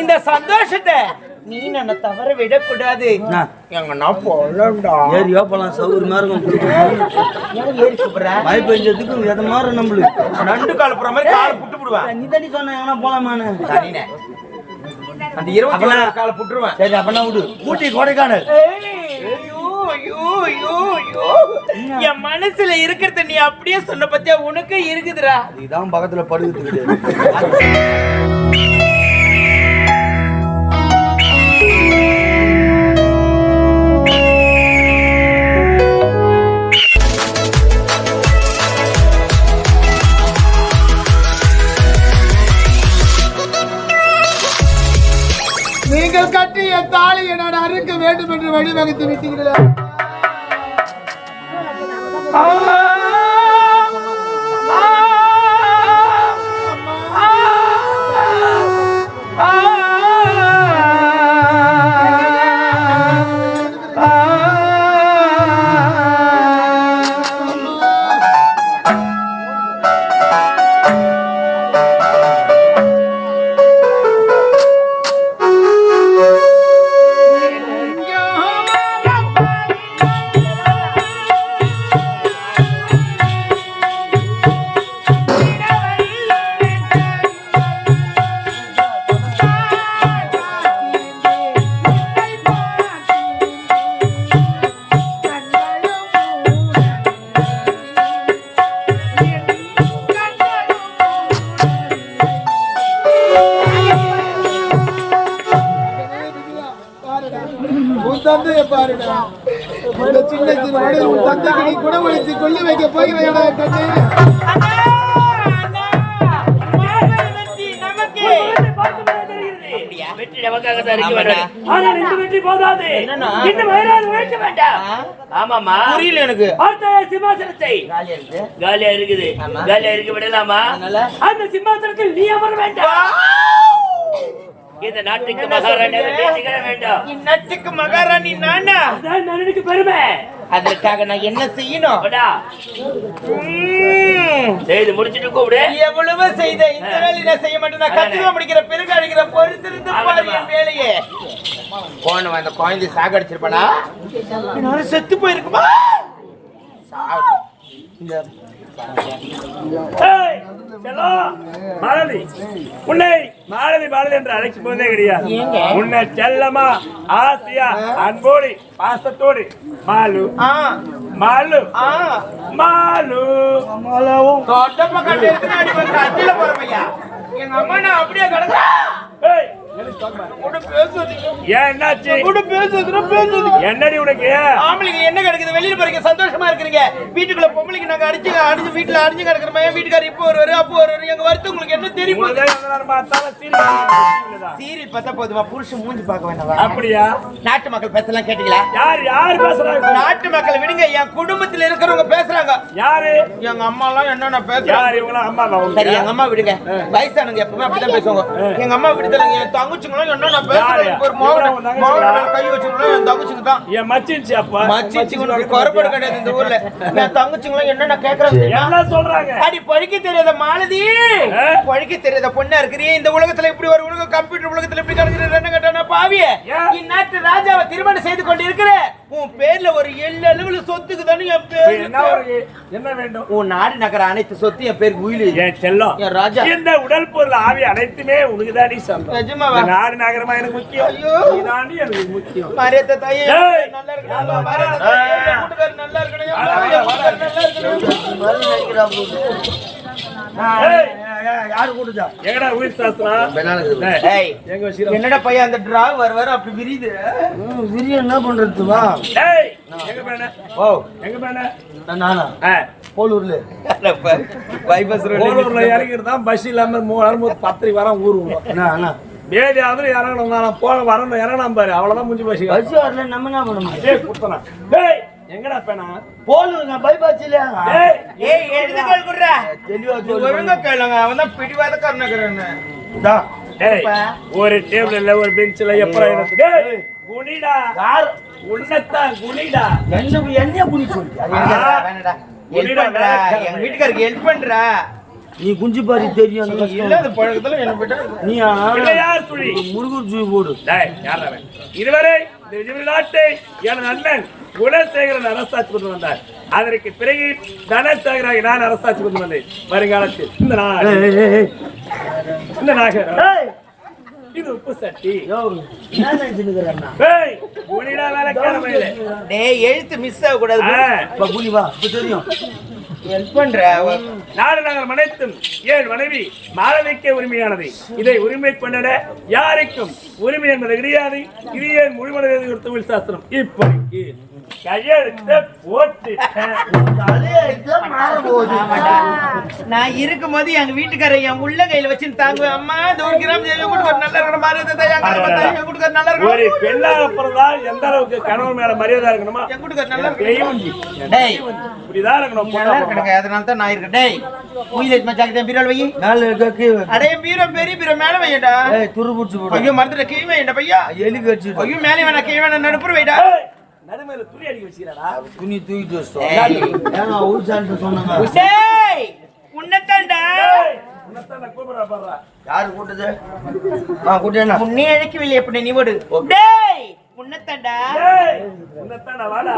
இந்த சந்தோஷத்தை நீ என்ன தவற விடக்கூடாது? எங்கன்னா போலண்டா. ஏறி போலாம் சௌகரியமா இருக்கும் மழை பெஞ்சதுக்கு எதை மாதிரி நம்மளுக்கு? நண்டு கால் போற மாதிரி கால் புட்டு விடுவேன் நீ தண்ணி சொன்ன எங்கன்னா போலாமான்னு? அந்த இருபத்தி நாலு காலை புட்டுருவேன். சரி அப்பனா விடு. ஊட்டி கொடைக்கானல். ஐயோ, ஐயோ, ஐயோ, ஐயோ. என் மனசுல இருக்கிறத நீ அப்படியே சொன்ன பத்தியா? உனக்கு இருக்குதுடா. இதுதான் பக்கத்துல படுக்கிறது நீங்கள் கட்டிய தாலியை நான் அறுக்க வேண்டும் என்று வழிவகுத்து விட்டீர்களா. இன்னும் வயலாது உழைக்க வேண்டாம். ஆமாம்மா. புரியல எனக்கு. பார்த்த சிம்மாசனத்தை. காலியா இருக்கு? காலியா இருக்குது. காலியா இருக்க விடலாமா? அந்த சிம்மாசனத்தில் நீ அமர வேண்டாம். இந்த நாட்டுக்கு மகாராணியாக பேசிக்கிற வேண்டாம். இந்நட்டுக்கு மகாராணி நானா? அதான் பெருமை. அதற்காக நான் என்ன செய்யணும். செய்து முடிச்சிட்டு கூப்பிடு. எவ்வளவு செய்த. இந்த வேலையை நான் செய்ய மாட்டேன். நான் கத்துக்க முடிக்கிற பிறகு அடிக்கிற பொறுத்திருந்து பாரு என் வேலையே. போன அந்த குழந்தை சாகடிச்சிருப்பானா? செத்து போயிருக்குமா? சாவு. மாலதி. உன்னை மாலதி மாலதி என்று அழைக்கும் போதே கிடையாது? உன்னை செல்லமா ஆசையா அன்போடு பாசத்தோடு மாலு. ஆ. மாலு. ஆ. மாலு. தொட்டப்ப கண்டு எடுத்து அடி வந்து அஞ்சில போறமையா எங்க அம்மா நான் அப்படியே கிடக்க என்னடி உனக்கு? ஆம்பளைங்க என்ன கிடக்குது? வெளியில போறீங்க சந்தோஷமா இருக்கிறீங்க. வீட்டுக்குள்ள பொம்பளைக்கு நாங்க அடிச்சு அடிச்சு வீட்டுல அடிச்சு கிடக்குறோம் என் வீட்டுக்காரர் இப்போ வருவாரு அப்போ வருவாரு. எங்க வருத்து உங்களுக்கு என்ன தெரியும்? சீரியல் பார்த்தா போதுமா? புருஷன் மூஞ்சி பார்க்க வேண்டாம் அப்படியா? நாட்டு மக்கள் பேசலாம் கேட்டீங்களா? யார் யார் பேசுறாங்க? நாட்டு மக்கள் விடுங்க என் குடும்பத்துல இருக்கிறவங்க பேசுறாங்க. யாரு? எங்க அம்மா எல்லாம் என்னென்ன பேசுறாங்க? சரி எங்க அம்மா விடுங்க. வயசானவங்க எப்பவுமே அப்படிதான் பேசுவாங்க. எங்க அம்மா விடுதலைங்க என் தங்கச்சிங்களும் என்னென்ன பேசுறாங்க யாரு? இப்ப ஒரு மோகன கை என் தான். என் மச்சின்ச்சு அப்பா. மச்சிச்சு உனக்கு குறைபாடு கிடையாது இந்த ஊர்ல. என் தங்கச்சிங்களும் என்னென்ன கேக்குறாங்க தெரியுமா? எல்லாம் சொல்றாங்க? அடி பழிக்க தெரியாத மாலதி. ஆ? பழிக்க தெரியாத பொண்ணா இருக்கிறீ இந்த உலகத்துல இப்படி ஒரு உலகம் கம்ப்யூட்டர் உலகத்துல இப்படி கிடக்குற என்ன கேட்டான பாவிய? இந்நாட்டு ராஜாவை திருமணம் செய்து கொண்டு ஒரு அளவுல சொத்துக்கு தானே என் பேர் என்ன ஒரு என்ன வேண்டும்? உன் நாடு நகர அனைத்து சொத்து என் பேருக்கு உயிலு என் செல்லம் என் ராஜா. இந்த உடல் பொருள் ஆவி அனைத்துமே உனக்கு தாண்டி சொந்தம் நிஜமாவா? இந்த நாடு நகரமா எனக்கு முக்கியம். ஐயோ. நீதாண்டி எனக்கு முக்கியம். மரியத்த தாயே. நல்லா இருக்கணும். மரியத்த தாயே என் வீட்டுக்காரர் நல்லா இருக்கணும். நல்லா இருக்கணும். யாரு கூட்டுச்சா எங்கடா உயிர் சாஸ்திரம் என்னடா பையன் அந்த டிரா வர வர அப்படி விரியுது? விரிய என்ன பண்றது வா. டேய் எங்க பேன ஓ. எங்க பேன நானா ஆ போலூர்ல. பைபஸ் போலூர்ல இறங்கிட்டு தான் பஸ் இல்லாம மூணு பத்திரிக்கை வரோம் ஊர் என்ன அண்ணா வேலையாவது இறங்கணும் நான் போன வரணும் இறங்கணும் பாரு. அவ்வளவுதான் முடிஞ்சு போச்சு பஸ் வரல நம்ம என்ன பண்ண முடியும்? எங்கடா பேனா? இல்லையா? டேய் ஏய் எழுதுகள் குடுறா? தெளிவா நீ ஒழுங்கா கேளுங்க அவன் தான் பிடிவாதக்காரனுக்குறான்னு தான் டேய் ஒரு டேபிள்ல ஒரு பெஞ்சில எப்பறம் இருக்கு? டேய் குனிடா. யார்? உன்னத்தான் குனிடா. என்ன என்ன புடி சொல்லி வேணாடா, பண்றா. எங்க வீட்டுக்காருக்கு ஹெல்ப் பண்றா. நீ குஞ்சு பாரி தெரியும் அந்த கஷ்டம். இல்லாத பழக்கத்துல என்ன போயிட்டா நீயா பிள்ளையார் சுழி முருகர் ஜூ போடு. டேய், யார்டா அவன்? இதுவரை இந்த விஜய் நாட்டை எனது அண்ணன். குணசேகரன் அரசாட்சி கொண்டு வந்தார். அதற்கு பிறகு தனசேகராக நான் அரசாட்சி கொண்டு வந்தேன். வருங்காலத்தில். இந்த. இந்த நாகரம் இது உப்பு சட்டி. எழுத்து மிஸ் ஆக கூடாது ஆ, இப்ப புலி வா, இப்ப தெரியும். நாடு நகர் மனைத்தும் ஏழு மனைவி மாணவிக்க உரிமையானது. இதை உரிமை கொண்டட யாருக்கும் உரிமை என்பது கிடையாது. இது ஏன் முழுமனது தொழில் சாஸ்திரம். இப்படிக்கு கையெழுத்த போட்டுட்டேன். நான் இருக்கும்போது எங்க வீட்டுக்காரர் என் உள்ள கையில வச்சு தாங்குவேன். அம்மா இந்த ஒரு கிராம் ஜெயில கூட ஒரு நல்லா இருக்கணும்? மாதிரி நல்லா ஒரு பெண்ணாக பிறந்தால் எந்த அளவுக்கு கணவன் மேல மரியாதை இருக்கணுமா? என் வீட்டுக்காரர் நல்லா இருக்கணும். டேய். இப்படிதான் இருக்கணும் நல்லா. இருக்கணுங்க அதனால தான் நான் இருக்கேன்? டேய். உயிர் மச்சாக்கு பீரோல் வை. மேல இருக்க கீழே வைக்க. அடே பீரோ பெரிய பீரோ மேல வையடா. ஏய், துரு புடிச்சு போடு. ஐயோ மரத்துல கீழ் வையண்டா பையா. எலி. ஐயோ மேலே வேணா கீழ் வேணா நடுப்புற வைடா நடுமையில துணி அடிக்க வச்சுக்கிறாடா துணி தூக்கிட்டு சொன்னாங்க. உசேய் நான் கூப்பிடுறேன் பாருடா. யாரு கூட்டது? ஆ, கூட்டேனா? உன்னை அழைக்கவில்லை எப்படி நீ ஓடு டேய் உன்னைத்தான் நான் வாடா.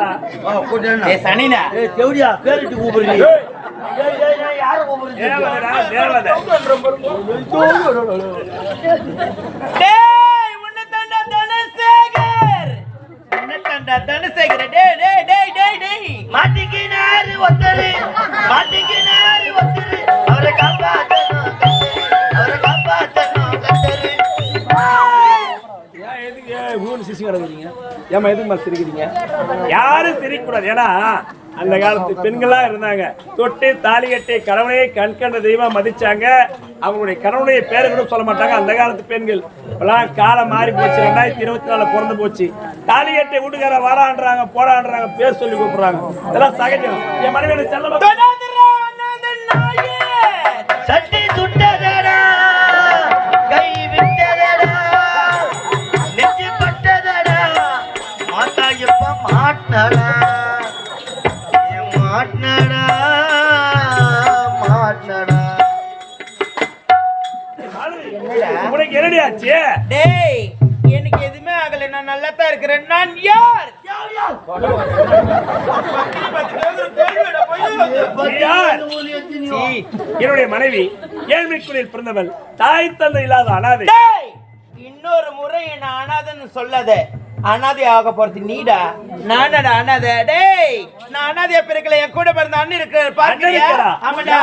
ஆ, கூட்டேனா? ஏய் சனினா ஏய், தேவடியா, பேரிட்டு கூப்பிடுறீ. ஏய், ஏய், ஏய், ஏய், யாரை கூப்பிடுறீ? தேவதைடா, தேவதை. உன்னதான்டா தனசேகர் டேய் டேய் டேய் டேய் டேய். மாட்டிக்கினாரு ஒருத்தரு, மாட்டிக்கினாரு ஒருத்தரு. அவரை காப்பாத்தணும் கத்தரு, அவரை காப்பாத்தணும் கத்தரு. ஏன் எதுக்கு? ஊன்னு சிரிச்சு கிடக்குறீங்க? ஏம்மா எதுக்கு சிரிக்கிறீங்க? யாரும் சிரிக்கக்கூடாது. ஏன்னா அந்த காலத்து பெண்களா இருந்தாங்க. தொட்டு தாலி கட்டி கணவனையே கண் கண்ட தெய்வம் மதிச்சாங்க. அவங்களுடைய கணவனுடைய பேரை கூட சொல்ல மாட்டாங்க. அந்த காலத்து பெண்கள். இப்பெல்லாம் காலம் மாறி போச்சு. ரெண்டாயிரத்தி இருபத்தி நாலு பிறந்து போச்சு. தாலி கட்டி வீட்டுக்கார வரான்றாங்க போடான்றாங்க பேர் சொல்லி கூப்பிடுறாங்க. இதெல்லாம் சகஜம். என் மனைவி எனக்கு செல்லமா டேய் எனக்கு எதுவுமே ஆகல. நான் நல்லா தான் இருக்கிறேன். நான் யார். என்னுடைய மனைவி ஏழ்மைக்குடியில் பிறந்தவள். தாய் தந்தை இல்லாத அனாதை. டேய் இன்னொரு முறை என்ன அனாதைன்னு சொல்லாத. அனாதை ஆக போறது நீடா? நானடா அனாதை? டேய் நான் அனாதையா பிறக்கல. என் கூட பிறந்த அண்ணன் இருக்கிற பாக்குறியா? ஆமாடா.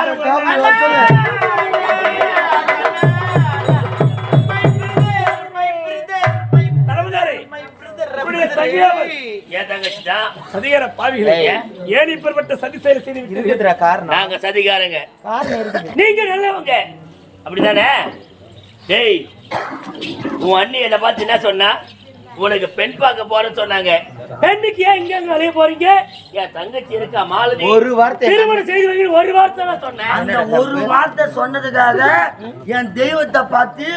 தங்கையாவர். ஏன் தங்கச்சி தான் சதிகார பாவிகளே ஏன் இப்பேற்பட்ட சதி செயல் செய்து விட்டீர்கள்? இருக்குதுடா காரணம்? நாங்க சதிகாரங்க. காரணம் இருக்குது நீங்க நல்லவங்க. அப்படிதானே டேய் உன் அண்ணி என்னை பார்த்து என்ன சொன்னா? உனக்கு பெண் பார்க்க போறேன்னு சொன்னாங்க. பெண்ணுக்கு ஏன் இங்க அலைய போறீங்க? என் தங்கச்சி இருக்கா மாலதி? ஒரு வார்த்தை திருமணம் செய்து வைங்க ஒரு வார்த்தை நான் சொன்னேன். அந்த ஒரு வார்த்தை சொன்னதுக்காக என் தெய்வத்தை பார்த்து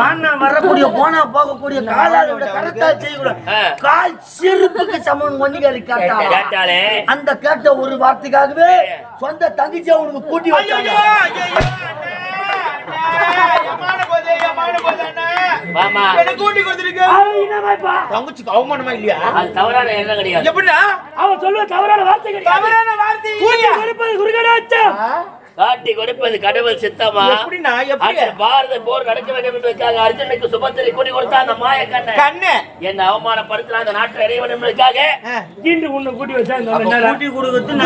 வானா வரக்கூடிய போனா போகக்கூடிய காலாளோட கரத்தா செய்யக்கூடாது. கால் செருப்புக்கு சமம் ஒன்னிகாரி கேட்டா. கேட்டாலே. அந்த கேட்ட ஒரு வார்த்தைக்காகவே சொந்த தங்கச்சியா உனக்கு கூட்டி வச்சாங்க. வாமா. தங்கச்சிக்கு அவமானமா இல்லையா? அது தவறான எண்ணம் கிடையாது. எப்படின்னா? அவன் சொல்லுவ தவறான வார்த்தை கிடையாது. தவறான வார்த்தை கூட்டி இல்லையா? கொடுப்பது குருகனாச்சம் காட்டி கொடுப்பது கடவுள் சித்தமா பாரத போர் நடக்க வேண்டும் என்பதற்காக அர்ஜுனுக்கு சுபத்திரை கூடி கொடுத்தா அந்த மாய கண்ணன் கண்ணு என்ன அவமானப்படுத்தினா அந்த நாட்டை அடைய வேண்டும் என்பதற்காக இன்று உன்னை கூட்டி வச்சா. கூட்டி கொடுக்கறது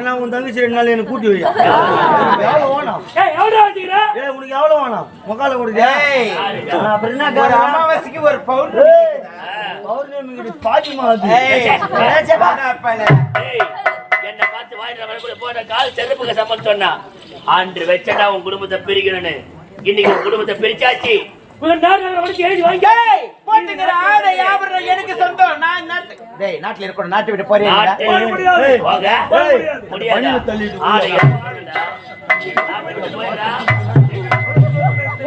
நான் உன் தங்கச்சி ரெண்டு நாள் எனக்கு கூட்டி வையா எவ்வளவு வேணும் உனக்கு எவ்வளவு வேணும் முக்கால கொடுக்க அப்புறம் என்ன? அமாவாசைக்கு ஒரு பவுன் ஏய், பௌர்ணமிக்கு பாத்திமா என்னை பார்த்து போன கால் செருப்புக்கு சம்மன் சொன்னா. அன்று வச்சடா உன் குடும்பத்தை பிரிக்கணும்னு. இன்னைக்கு உன் குடும்பத்தை பிரிச்சாச்சு. எனக்கு சொந்தம். நான் நாட்டு டேய் நாட்டுல இருக்கணும் நாட்டை விட்டு போயிடா.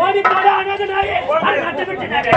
ஓடி போடா. அனாதை நாயே. அது நட்டு விட்டு நாயே.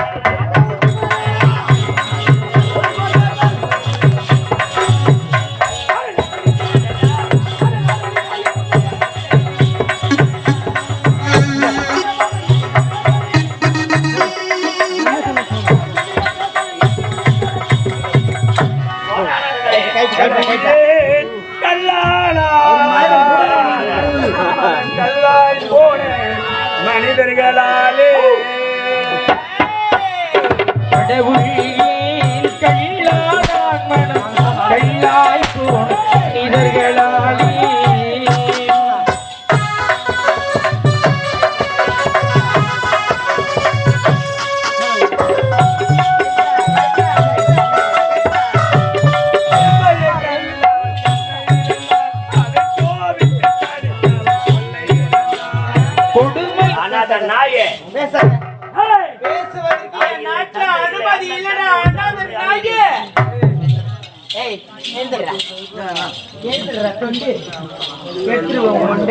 நாயே. பேசுவதற்கு அனுமதி இல்லடா. ஏய் தொண்டு. எடுத்துருவோம்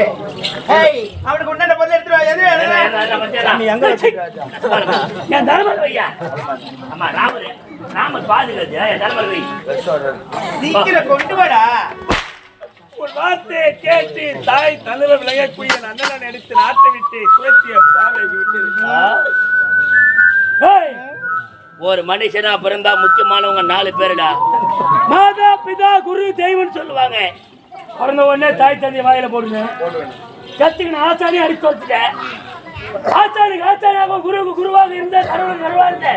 ஏய் அவனுக்கு உண்டான பொருள் எடுத்துருவா எது வேணும்? எங்க என் தர்மர் வையா? ஆமா ராமர். ராமர் பாதுகாத்து என் தர்மர் வை. சீக்கிரம் கொண்டு வாடா. உன் வார்த்தையை கேட்டு தாய் தலைவர் விலகக்கூடிய அண்ணன் எடுத்து நாட்டை விட்டு குலத்திய பாதைக்கு விட்டு ஒரு மனுஷனா பிறந்தா முக்கியமானவங்க நாலு பேருடா. மாதா பிதா குரு தெய்வம்னு சொல்லுவாங்க. பிறந்த உடனே தாய் தந்தை வாயில போடுங்க. கத்துக்கின ஆச்சாரி அடிச்சு வச்சுட்டேன் ஆச்சாரிக்கு ஆச்சாரியாக குருவுக்கு குருவாக இருந்த கடவுளுக்கு கடவுளா இருந்த.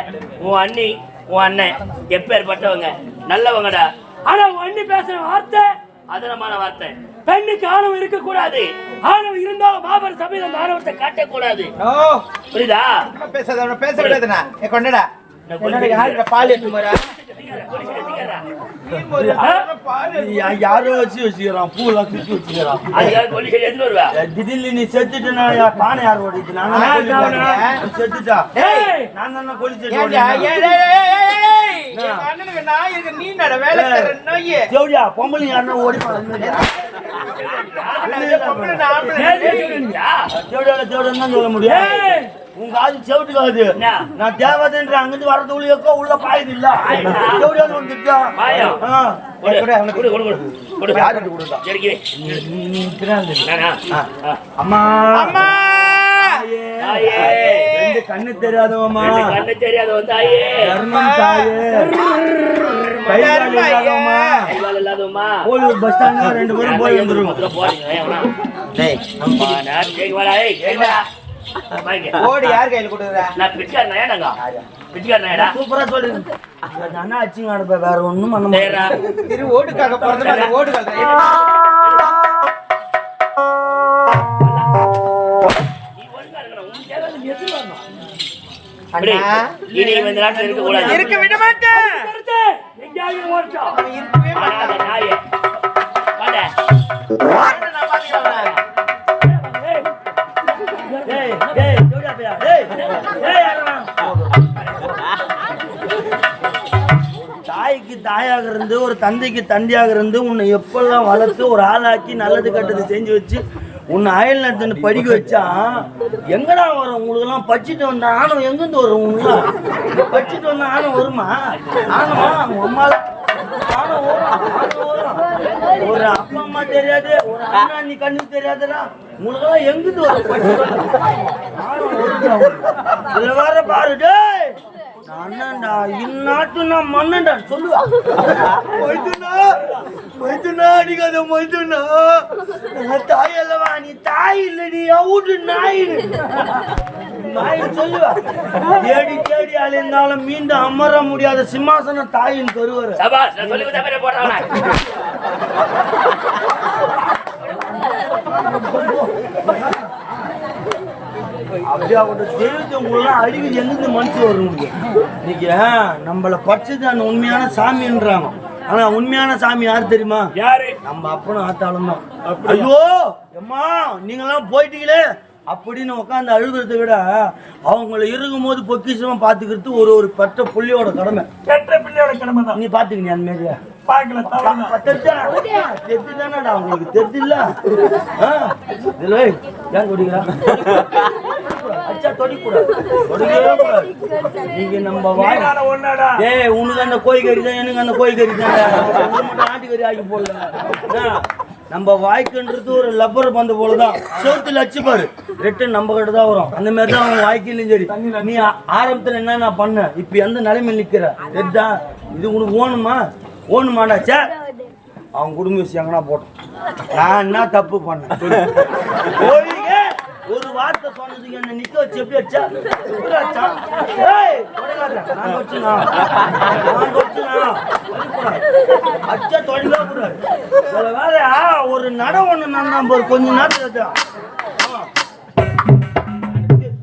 உன் அண்ணி உன் அண்ணன் எப்பேற்பட்டவங்க நல்லவங்கடா. ஆனா உன் அண்ணி பேசுற வார்த்தை அதனமான வார்த்தை. பெண்ணுக்கு ஆணவம் இருக்க கூடாது ஆணவம் இருந்தாலும் மாபெர சபையில் அந்த ஆணவத்தை காட்டக்கூடாது. ஓ. புரியுதா? பேசாத பேச விடாதுண்ணா. கொண்டடா. பால் எடுத்து போறா? யாரோ வச்சு வச்சுக்கிறான். பூலாம் சுத்தி வச்சுக்கிறான். திடீர்னு நீ செத்துட்டுனா பானை யார் ஓடிச்சு? நான். செத்துட்டா? நான் தானே நான் நீ நட வேலை. ஜோடியா பொம்பளை யாருன்னா ஓடி நான் தான் சொல்ல முடியும். ஏய், உங்க காது செவிட்டு காது என்ன? நான் தேவதன்ற அங்கிருந்து வரது உள்ளியக்கோ உள்ள பாயுது இல்ல? வந்துட்டா? ஆ. அம்மா. கண்ணு தெரியாதவம்மா. கண்ணு தெரியாத வந்தாயே தர்மம் தாயே. பஸ் ரெண்டு பேரும் போய் வந்துருவோம். போறீங்க வாடா, வாடா. ஓடு யார் கையில கொடுக்குறா? நான் சூப்பரா சொல்லு. அண்ணா அச்சிங்க அனுப்ப வேற ஒண்ணும் பண்ண. மாட்டேன் திரு ஓடுக்காக பிறந்த ஓடு நீ ஒழுங்கா இருக்கணும். உன் தாயாக இருந்து ஒரு தந்தைக்கு தந்தையாக இருந்து உன்னை எப்பெல்லாம் வளர்த்து ஒரு ஆளாக்கி நல்லது கெட்டது செஞ்சு வச்சு உன்னை அயல் நடத்துன்னு படிக்க வச்சா எங்கடா வரும்? உங்களுக்குலாம் படிச்சுட்டு வந்த ஆணவம் எங்கிருந்து வரும் உங்களுக்கு படிச்சுட்டு வந்த ஆணவம் வருமா? ஆணவா உங்க அம்மால ஆணவம் வரும். ஒரு அப்பா அம்மா தெரியாது ஒரு அண்ணா நீ கண்ணுக்கு தெரியாதுடா. உங்களுக்கெல்லாம் எங்கிருந்து வரும்? படிச்சுட்டு வந்த ஆணவம் இதுல வேற பாரு டேய்! அண்ணன்டா இந்நாட்டு நான் மன்னன்டா சொல்லுவா. மொய்துனா மொய்துனா அடிக்காத மொய்துனா. தாய் அல்லவா? நீ தாய் இல்ல நீ அவுட்டு நாய். நாய் சொல்லுவா. தேடி தேடி அலைந்தாலும் மீண்டும் அமர முடியாத சிம்மாசனம் தாயின் கருவற. சபாஷ், நான் சொல்லி கொடுத்த மாதிரி போடுறேன் அவனை. அப்படியா ஒரு தெய்வத்தை உங்களெல்லாம் அழிவு எங்கிருந்து மனுஷன் வர முடியும் இன்னைக்கு நம்மளை அந்த உண்மையான சாமின்றாங்க. ஆனா உண்மையான சாமி யார் தெரியுமா? யாரு? நம்ம அப்பனும் ஆத்தாளும் தான். ஐயோ அம்மா நீங்கெல்லாம் போயிட்டீங்களே? அப்படின்னு உட்காந்து அழுகிறத விட அவங்கள இருக்கும்போது பொக்கிஷமா பாத்துக்கிறது ஒரு ஒரு பட்ட புள்ளியோட கடமை. பெற்ற பிள்ளையோட கிளம்ப தான். நீ பாத்துக்கினியா அந்த மாரி. தெரிஞ்சுதானடா? உங்களுக்கு தெரிஞ்சில்ல? ஏன் குடிக்கிறா? அச்சா தொடிக்கூடாது. தொடிக்கவே கூடாது. நீங்க நம்ம வாய் நீரான ஒண்ணாடா ஏய் உனக்கு அந்த கோழி கறி தான் எனக்கு அந்த கோழி கறி தான் ஆட்டுக்கறி ஆக்கி போடல என்ன? நம்ம வாய்க்குன்றது ஒரு லப்பர் பந்து போலதான். சோத்துல அச்சு பாரு. ரிட்டன் நம்ம கிட்ட தான் வரும். அந்த மாதிரி தான் அவன் வாய்க்கிலையும் சரி. நீ ஆரம்பத்துல என்ன நான் பண்ண? இப்ப எந்த நிலைமையில் நிக்கிற? தெரிதா இது உனக்கு ஓணுமா? ஓணுமாடா சே. அவன் குடும்ப விஷயம் எங்கன்னா போட்டோம் நான் என்ன தப்பு பண்ணேன்? ஒரு வார்த்தை சொன்னதுக்கு என்ன? நிக்க வச்சு எப்படி வச்சா வச்சா ஏய் நான் வச்சுனா நான் வச்சுனா அச்சா தொழிலா கூடாது வேலையா? ஒரு நட ஒண்ணு நான் ஒரு கொஞ்ச நேரத்துல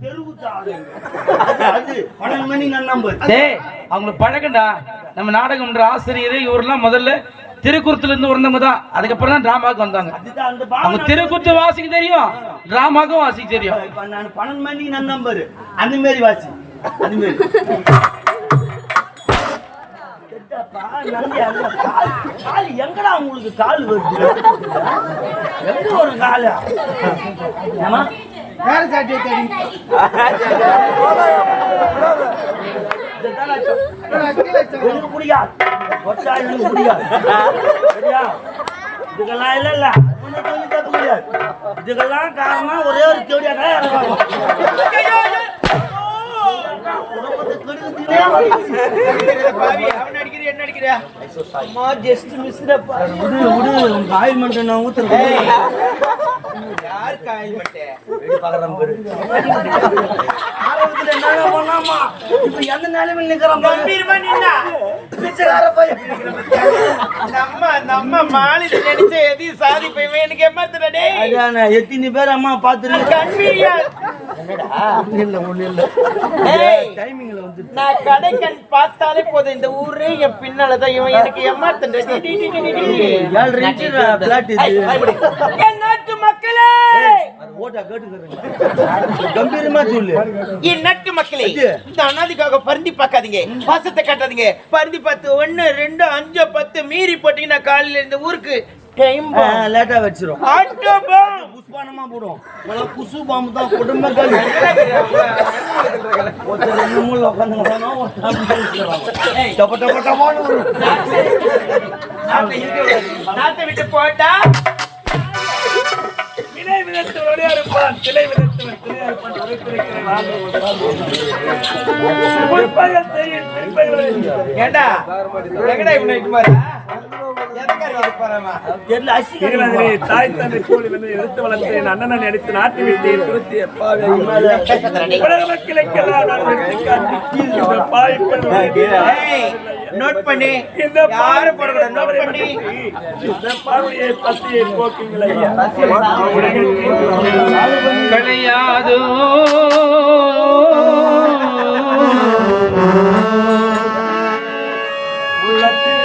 தெருவுத்தா அது மணி அவங்களுக்கு பழக்கண்டா நம்ம நாடகம்ன்ற ஆசிரியர் இவரெல்லாம் முதல்ல திருக்குறத்துல இருந்து வந்தவங்க தான். அதுக்கப்புறம் தான் டிராமாவுக்கு வந்தாங்க. அதுதான் அந்த அவங்க திருக்குறத்து வாசிக்க தெரியும். டிராமாக்கும் வாசிக்க தெரியும். நான் பன்னெண்டு மணிக்கு நான் நம்பர் அந்த மாரி வாசி. அந்த கால் கால் எங்கடா உங்களுக்கு கால் வருது? எங்க வரும் காலு? ஏமா வேற சாட்டியை தேடி. எனக்கு பிடிக்காது ஒட்டா எனக்கு பிடிக்காது சரியா இதுக்கெல்லாம் இல்ல இல்ல உன்னை சொல்லி தப்பு கிடையாது இதுக்கெல்லாம் காரணம் ஒரே ஒரு கேடியாக பாவி, அவன் அடிக்கிறியா, என்ன அடிக்கிறியா? அம்மா, just miss டப்பா. விடு விடு உங்க ஆயில் மட்டும் நான் ஊத்துறேன் ஏய், யார் காயில் மட்டை? ஆரம்பத்துல என்னங்க பண்ணாமா? இப்ப எந்த நிலைமையில் நிக்கிறான் பாரு. கம்பீரமா நின்னா. பிச்சைக்கார பையன். நம்ம நம்ம மாநில நினைச்ச எதையும் சாதிப்பேன் எனக்கு ஏமாத்துற டேய். அதானே எத்தனை பேர் அம்மா பாத்துருக்கு கண்மீரியா ஒண்ணு இல்ல ஒண்ணு இல்ல ஏய். டைமிங்ல வந்து நான் கடை கண் பார்த்தாலே போதும். இந்த ஊரே என் பின்னாலதான் இவன் எனக்கு ஏமாத்துற ஏழு இன்ச்சு பிளாட் இது. என் நாட்டு மக்களே! கேட்டுக்கிறேன் கம்பீரமா சொல்லு. என் நாட்டு மக்களே இந்த அனாதிக்காக பருந்தி பார்க்காதீங்க. பாசத்தை காட்டாதீங்க. பருந்தி பார்த்து ஒண்ணு ரெண்டு அஞ்சு பத்து மீறி போட்டீங்கன்னா காலையில இந்த ஊருக்கு டைம் லேட்டா வச்சிரும். ஆட்டோ பாம் புஷ்பானமா போடும். குசு பாம்பு தான் குடும்ப கல்வி ஒருத்தர் ரெண்டு மூணு உட்காந்துங்க டப்ப டப்ப டப்பான்னு வரும். நாட்டை விட்டு போட்டா சிலை விதத்தவன் உரைத்திருக்கிறேன் ஏண்டா? எங்கடா இவனை இட்டு தாய் தந்தை கூலி வந்து எடுத்து வளர்த்து என் அண்ணனை அடித்து நாட்டு விட்டேன் துருத்தி எப்பாவை உலக மக்களுக்கெல்லாம் நான் காட்டி. ஏய் நோட் பண்ணி இந்த யாரு போடக்கூடாது நோட் பண்ணி. இந்த பார்வையை பசியை போக்குங்கள். கிடையாது உள்ளத்தில்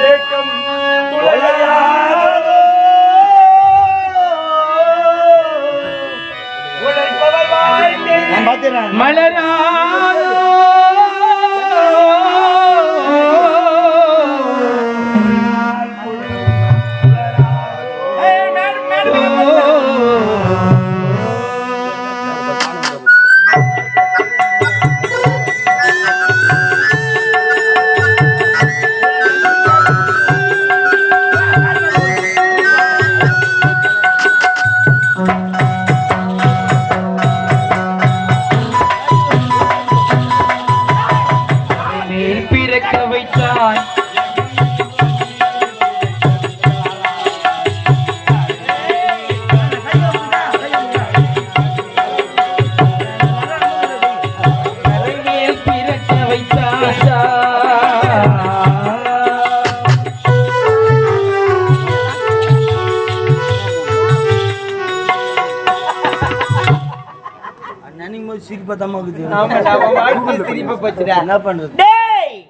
என்ன பண்றது? டேய்,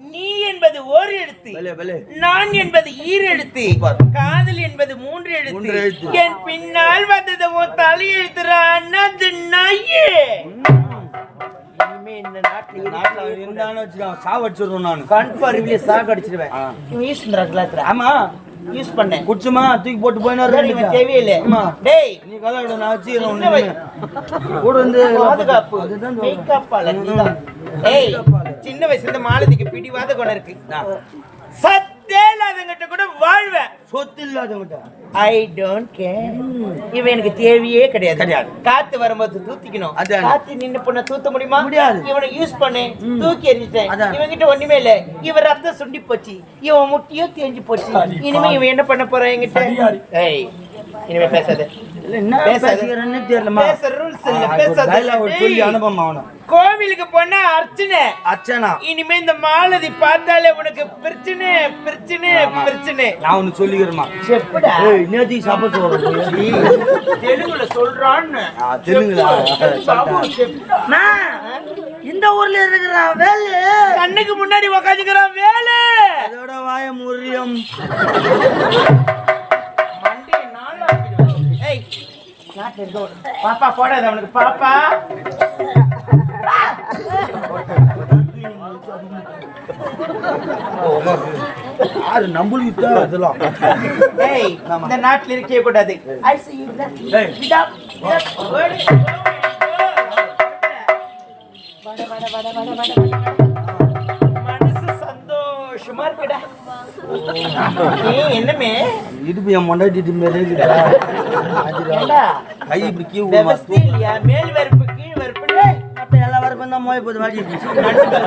நீ என்பது ஒரு எழுத்து. பலே பலே நான் என்பது ஈர் எழுத்து. காதல் என்பது மூன்று எழுத்து. என் பின்னால் வந்தது உன் தலை எழுத்துறான் அது நாயே. பண்றாங்களா ஆமா. யூஸ் பண்ணேன் குடிச்சுமா தூக்கி போட்டு போயினாரு தேவையில்லை. டேய் நீ கதை விட நான். வயசு. கூட வந்து பாதுகாப்பு. மேக்கப்பால நீதான். ஏய் சின்ன வயசுல இருந்து மாலதிக்கு பிடிவாத குணம் இருக்கு சத்தே இல்லாதவங்கிட்ட கூட வாழ்வேன். சொத்து இல்லாதவங்கிட்ட. ஐ டோன்ட் கேர் இவன் எனக்கு தேவையே கிடையாது. கிடையாது. காத்து வரும்போது தூத்திக்கணும். அதான். காத்து நின்னு பொண்ண தூத்த முடியுமா? முடியாது. இவனை யூஸ் பண்ணு. தூக்கி எறிஞ்சிட்டேன். அதான். இவன் கிட்ட ஒண்ணுமே இல்ல. இவன் ரத்தம் சுண்டி போச்சு. இவன் முட்டியோ தேஞ்சு போச்சு. இனிமே இவன் என்ன பண்ண போறான் என்கிட்ட? ஏய் இனிமே பேசாத. கோவிலுக்கு போனா அர்ச்சனை. அர்ச்சனா. இனிமே இந்த மாலதி பார்த்தாலே உனக்கு பிரச்சனை பிரச்சனை பிரச்சனை. நான் ஒண்ணு சொல்லிக்கிறேமா செப்புடா நேத்திக்கு சப்ப சொல்றேன் தெலுங்குல சொல்றான்னு. தெலுங்குல. இந்த ஊர்ல இருக்கிற வேலு. கண்ணுக்கு முன்னாடி உக்காந்துக்கிறான் வேலை. அதோட வாய முறியம். பாப்பா போடாத அவனுக்கு பாப்பா. யாரு நம்மளுக்கு தேவை அதெல்லாம். ஏய் இந்த நாட்டுல இருக்கவே கூடாது. இதா, இதா, ஓடு. வட, வட, வட, வட, சந்தோஷமா இருக்குடா என்னமே? இடுப்பு என் மொண்டாட்டி மேலே இருக்குதா. ஏண்டா? கை இப்படி கீழ் மேல் வரப்பு மோய் போது மாட்டி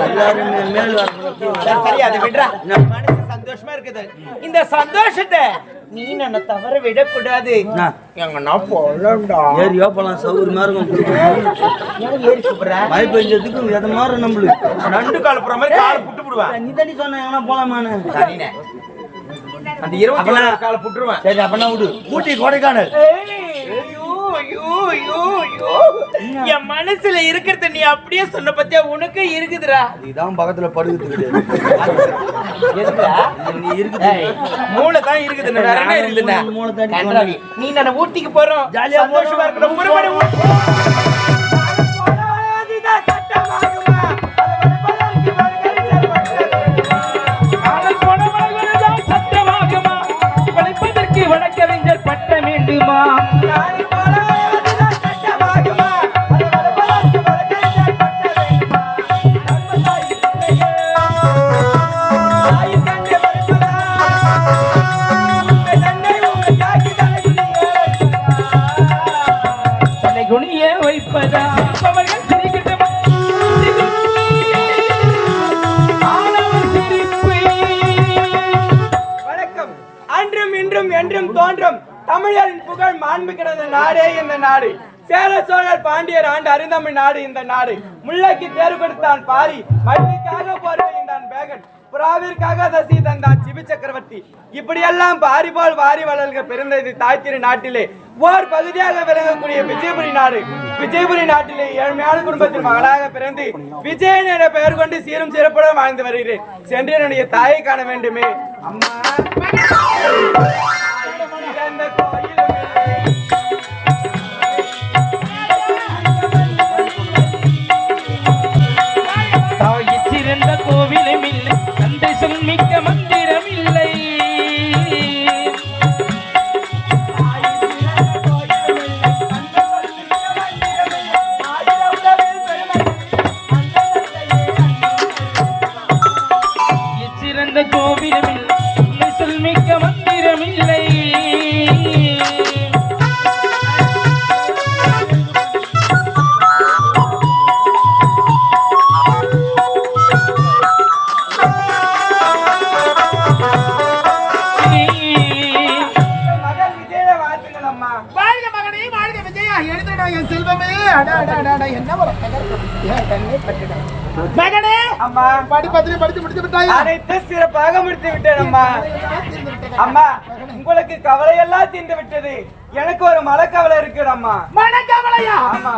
எல்லாரும் மேல் சரி, அதை விடுறா. மனசு சந்தோஷமா இருக்குது. இந்த சந்தோஷத்தை நீ என்ன தவற விடக்கூடாது. என்ன? எங்கன்னா போலண்டா ஏரியா போலாம் சவுர் மாதிரி இருக்கும். ஏறி கூப்பிடுற? மழை பெஞ்சதுக்கு எதை மாதிரி நம்மளுக்கு நண்டு கால் போற மாதிரி காலை புட்டு விடுவேன் நீ தண்ணி சொன்ன எங்கன்னா போலாமான்னு? சரிண்ணே. அந்த இருபத்தி காலை புட்டுருவேன். சரி அப்பனா விடு. ஊட்டி கொடைக்கானல். ஐயோ, ஐயோ. என் மனசுல இருக்கிறத நீ அப்படியே சொன்ன பத்தியா? உனக்கு இருக்குதுடா. இதுதான் பக்கத்துல படுக்கிறது கிடையாது நீ இருக்குது. மூளை தான் இருக்குது. என்ன இருக்குதுண்ணா. நீ நான் ஊட்டிக்கு போறோம். ஜாலியா சந்தோஷமா. இருக்கணும் பாண்டியர் ஆண்டு அருந்தமிழ் நாடு இந்த நாடு. முல்லைக்கு தேர்வு கொடுத்தான் பாரி. மல்லிக்காக போர்வையின்றான் பேகன். புறாவிற்காக தசி தந்தான் சிபி சக்கரவர்த்தி. இப்படியெல்லாம் பாரி போல் வாரி வளர்க பிறந்தது தாய் திரு நாட்டிலே ஓர் பகுதியாக விளங்கக்கூடிய விஜயபுரி நாடு. விஜயபுரி நாட்டிலே ஏழ்மையான குடும்பத்தின் மகளாக பிறந்து விஜயன் என பெயர் கொண்டு சீரும் சிறப்புடன் வாழ்ந்து வருகிறேன். சென்று என்னுடைய தாயை காண வேண்டுமே. அம்மா. கோவிலும் இல்லை தந்தை சொல்மிக்க மந்திரம் முடித்து விட்டேன் அம்மா. அம்மா உங்களுக்கு கவலை எல்லாம் தீர்ந்து விட்டது எனக்கு ஒரு மனக்கவலை இருக்குது அம்மா. மனக்கவலையா? ஆமா.